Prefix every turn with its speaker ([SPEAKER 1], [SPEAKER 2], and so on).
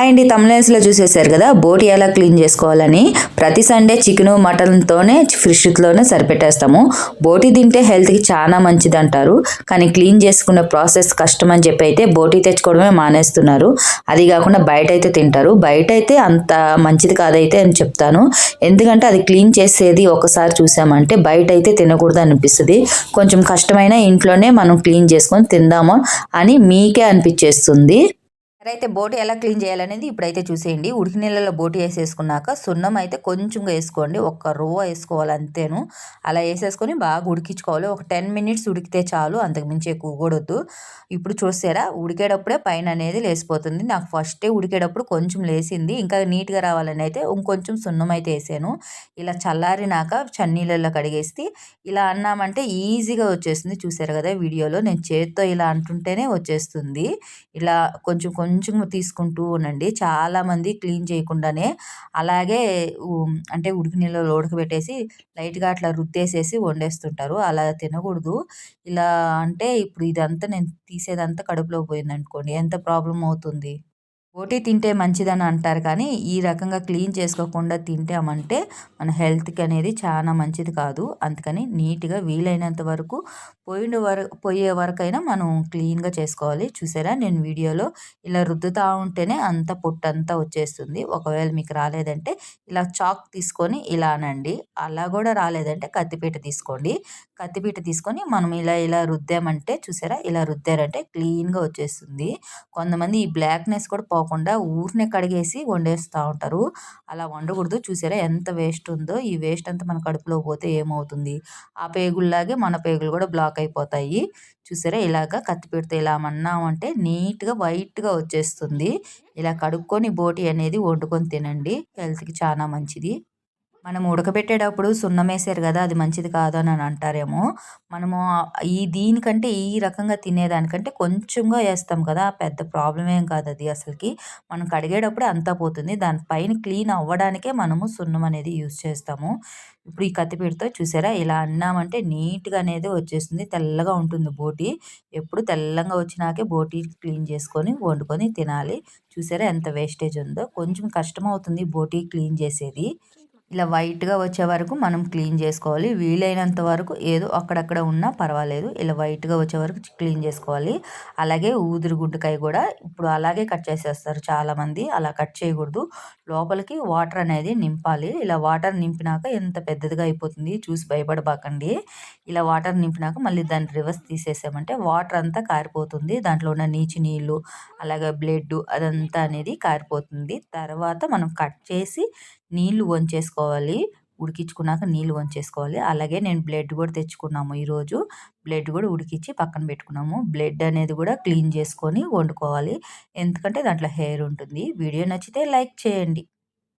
[SPEAKER 1] అండి తమిళన్స్లో చూసేసారు కదా బోటి ఎలా క్లీన్ చేసుకోవాలని ప్రతి సండే చికెన్ మటన్తోనే ఫ్రిష్లోనే సరిపెట్టేస్తాము. బోటి తింటే హెల్త్కి చాలా మంచిది అంటారు కానీ క్లీన్ చేసుకునే ప్రాసెస్ కష్టం అని చెప్పి అయితే బోటి తెచ్చుకోవడమే మానేస్తున్నారు. అది కాకుండా బయట అయితే తింటారు. బయట అయితే అంత మంచిది కాదైతే అని చెప్తాను. ఎందుకంటే అది క్లీన్ చేసేది ఒకసారి చూసామంటే బయట అయితే తినకూడదు అనిపిస్తుంది. కొంచెం కష్టమైన ఇంట్లోనే మనం క్లీన్ చేసుకొని తిందాము అని మీకే అనిపించేస్తుంది. అయితే బోటి ఎలా క్లీన్ చేయాలనేది ఇప్పుడైతే చూసేయండి. ఉడికి నీళ్ళలో బోటి వేసేసుకున్నాక సున్నం అయితే కొంచెం వేసుకోండి. ఒక్క రవ్వ వేసుకోవాలి అంతేను. అలా వేసేసుకొని బాగా ఉడికించుకోవాలి. ఒక టెన్ మినిట్స్ ఉడికితే చాలు. అంతకుమించి ఎక్కువ కూడొద్దు ఇప్పుడు చూసారా? ఉడికేటప్పుడే పైన అనేది లేసిపోతుంది. నాకు ఫస్టే ఉడికేటప్పుడు కొంచెం లేసింది. ఇంకా నీట్గా రావాలని అయితే ఇంకొంచెం సున్నం అయితే వేసాను. ఇలా చల్లారినాక చన్నీళ్ళలో కడిగేసి ఇలా అన్నామంటే ఈజీగా వచ్చేస్తుంది. చూసారు కదా వీడియోలో? నేను చేత్తో ఇలా అంటుంటేనే వచ్చేస్తుంది. ఇలా కొంచెం కొంచెం కొంచెం తీసుకుంటూ ఉండండి. చాలామంది క్లీన్ చేయకుండానే అలాగే అంటే ఉడికి నీళ్ళలో ఉడకబెట్టేసి లైట్గా అట్లా రుద్దేసేసి వండేస్తుంటారు. అలా తినకూడదు. ఇలా అంటే ఇప్పుడు ఇదంతా నేను తీసేదంతా కడుపులో పోయిందనుకోండి ఎంత ప్రాబ్లం అవుతుంది? బోటీ తింటే మంచిదని అంటారు కానీ ఈ రకంగా క్లీన్ చేసుకోకుండా తింటామంటే మన హెల్త్కి అనేది చాలా మంచిది కాదు. అందుకని నీట్గా వీలైనంత వరకు పోయిన వరకు పోయే వరకైనా మనం క్లీన్గా చేసుకోవాలి. చూసారా? నేను వీడియోలో ఇలా రుద్దుతూ ఉంటేనే అంత పొట్టంతా వచ్చేస్తుంది. ఒకవేళ మీకు రాలేదంటే ఇలా చాక్ తీసుకొని ఇలా అనండి. అలా కూడా రాలేదంటే కత్తిపీట తీసుకోండి. కత్తిపీట తీసుకొని మనం ఇలా ఇలా రుద్దామంటే చూసారా? ఇలా రుద్దారంటే క్లీన్గా వచ్చేస్తుంది. కొంతమంది ఈ బ్లాక్నెస్ కూడా పోకుండా ఊరినే కడిగేసి వండేస్తూ ఉంటారు. అలా వండకూడదు. చూసారా ఎంత వేస్ట్ ఉందో. ఈ వేస్ట్ అంతా మన కడుపులో పోతే ఏమవుతుంది? ఆ పేగుల్లాగే మన పేగులు కూడా బ్లాక్ అయిపోతాయి. చూసారా ఇలాగ కత్తిపెడితే ఇలా అన్నామంటే నీట్గా వైట్గా వచ్చేస్తుంది. ఇలా కడుక్కొని బోటి అనేది వండుకొని తినండి. హెల్త్కి చాలా మంచిది. మనం ఉడకబెట్టేటప్పుడు సున్నం వేసారు కదా అది మంచిది కాదు అని అంటారేమో. మనము ఈ దీనికంటే ఈ రకంగా తినేదానికంటే కొంచెంగా వేస్తాం కదా పెద్ద ప్రాబ్లం ఏం కాదు అది అసలుకి. మనం కడిగేటప్పుడు అంతా పోతుంది. దానిపైన క్లీన్ అవ్వడానికే మనము సున్నం అనేది యూజ్ చేస్తాము. ఇప్పుడు ఈ కత్తిపీటతో చూసారా ఇలా అన్నామంటే నీట్గా అనేది వచ్చేస్తుంది తెల్లగా ఉంటుంది బోటి. ఎప్పుడు తెల్లంగా వచ్చినాకే బోటి క్లీన్ చేసుకొని వండుకొని తినాలి. చూసారా ఎంత వేస్టేజ్ ఉందో. కొంచెం కష్టం అవుతుంది బోటి క్లీన్ చేసేది. ఇలా వైట్గా వచ్చే వరకు మనం క్లీన్ చేసుకోవాలి. వీలైనంత వరకు ఏదో అక్కడక్కడ ఉన్నా పర్వాలేదు. ఇలా వైట్గా వచ్చే వరకు క్లీన్ చేసుకోవాలి. అలాగే ఊదిరి గుడ్డకాయ కూడా ఇప్పుడు అలాగే కట్ చేసేస్తారు చాలామంది. అలా కట్ చేయకూడదు. లోపలికి వాటర్ అనేది నింపాలి. ఇలా వాటర్ నింపినాక ఎంత పెద్దదిగా అయిపోతుంది చూసి భయపడబాకండి. ఇలా వాటర్ నింపినాక మళ్ళీ దాన్ని రివర్స్ తీసేసామంటే వాటర్ అంతా కారిపోతుంది. దాంట్లో ఉన్న నీచి నీళ్ళు అలాగే బ్లడ్ అదంతా అనేది కారిపోతుంది. తర్వాత మనం కట్ చేసి నీళ్ళు వంచేసుకోవాలి ఉడికించుకున్నాక నీళ్ళు వంచేసుకోవాలి. అలాగే నేను బ్లడ్ కూడా తెచ్చుకున్నాము ఈరోజు. బ్లడ్ కూడా ఉడికించి పక్కన పెట్టుకున్నాము. బ్లడ్ అనేది కూడా క్లీన్ చేసుకొని వండుకోవాలి. ఎందుకంటే దాంట్లో హెయిర్ ఉంటుంది. వీడియో నచ్చితే లైక్ చేయండి.